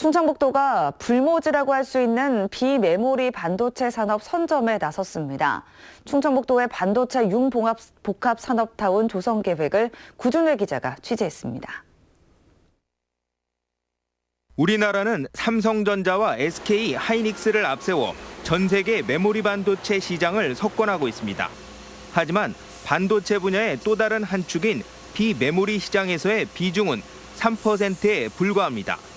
충청북도가 불모지라고 할 수 있는 비메모리 반도체 산업 선점에 나섰습니다. 충청북도의 반도체 융봉합 복합 산업타운 조성 계획을 구준회 기자가 취재했습니다. 우리나라는 삼성전자와 SK 하이닉스를 앞세워 전 세계 메모리 반도체 시장을 석권하고 있습니다. 하지만 반도체 분야의 또 다른 한 축인 비메모리 시장에서의 비중은 3%에 불과합니다.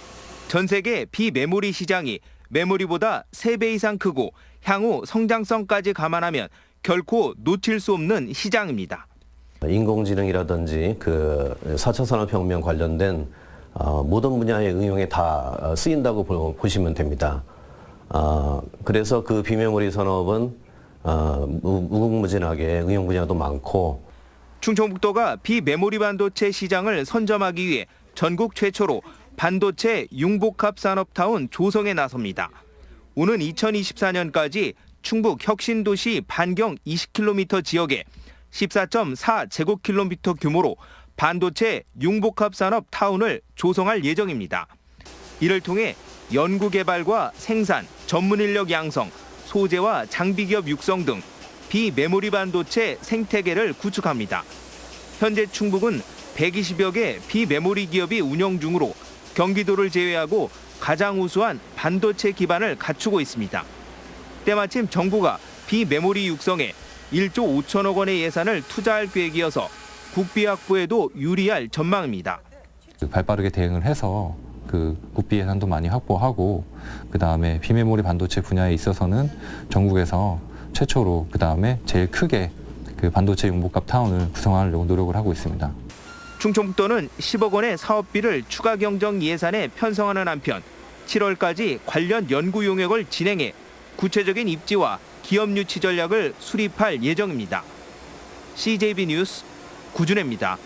전 세계 비메모리 시장이 메모리보다 3배 이상 크고 향후 성장성까지 감안하면 결코 놓칠 수 없는 시장입니다. 인공지능이라든지 그 4차 산업혁명 관련된 어, 모든 분야의 응용에 다 어, 쓰인다고 보- 보시면 됩니다. 어, 그래서 그 비메모리 산업은 무궁무진하게 응용 분야도 많고 충청북도가 비메모리 반도체 시장을 선점하기 위해 전국 최초로 반도체 융복합 산업타운 조성에 나섭니다. 오는 2024년까지 충북 혁신도시 반경 20km 지역에 14.4 제곱킬로미터 규모로 반도체 융복합 산업 타운을 조성할 예정입니다. 이를 통해 연구 개발과 생산, 전문 인력 양성, 소재와 장비 기업 육성 등 비메모리 반도체 생태계를 구축합니다. 현재 충북은 120여 개 비메모리 기업이 운영 중으로 경기도를 제외하고 가장 우수한 반도체 기반을 갖추고 있습니다. 때마침 정부가 비메모리 육성에 1조 5천억 원의 예산을 투자할 계획이어서 국비 확보에도 유리할 전망입니다. 그 발빠르게 대응을 해서 그 국비 예산도 많이 확보하고 그 다음에 비메모리 반도체 분야에 있어서는 전국에서 최초로 그 다음에 제일 크게 그 반도체 융복합 타운을 구성하려고 노력을 하고 있습니다. 충청북도는 10억 원의 사업비를 추가 경정 예산에 편성하는 한편 7월까지 관련 연구 용역을 진행해 구체적인 입지와 기업 유치 전략을 수립할 예정입니다. CJB 뉴스 구준혜입니다.